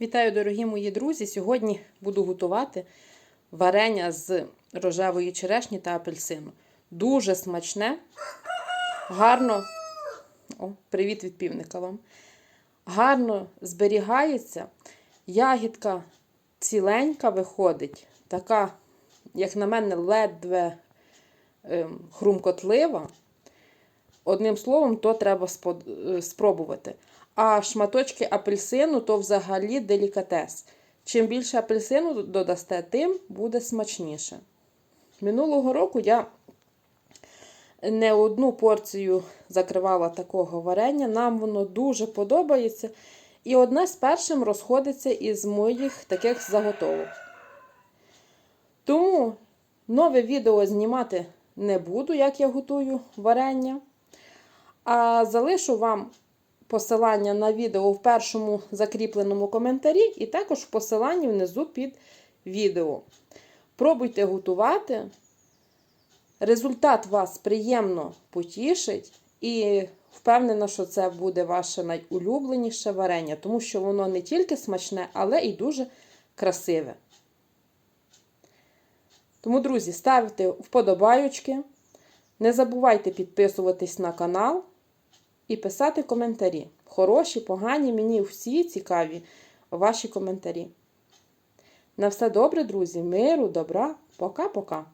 Вітаю, дорогі мої друзі! Сьогодні буду готувати варення з рожевої черешні та апельсину. Дуже смачне, гарно. О, привіт від півника вам. Гарно зберігається. Ягідка ціленька виходить, така, як на мене, ледве ем, хрумкотлива. Одним словом, то треба е, спробувати. А шматочки апельсину то взагалі делікатес. Чим більше апельсину додасте, тим буде смачніше. Минулого року я не одну порцію закривала такого варення. Нам воно дуже подобається. І одне з першим розходиться із моїх таких заготовок. Тому нове відео знімати не буду, як я готую варення. А залишу вам посилання на відео в першому закріпленому коментарі, і також в посиланні внизу під відео. Пробуйте готувати. Результат вас приємно потішить, і впевнена, що це буде ваше найулюбленіше варення, тому що воно не тільки смачне, але і дуже красиве. Тому, друзі, ставте вподобайочки. Не забувайте підписуватись на канал і писати коментарі. Хороші, погані, мені всі цікаві ваші коментарі. На все добре, друзі, миру, добра, пока-пока.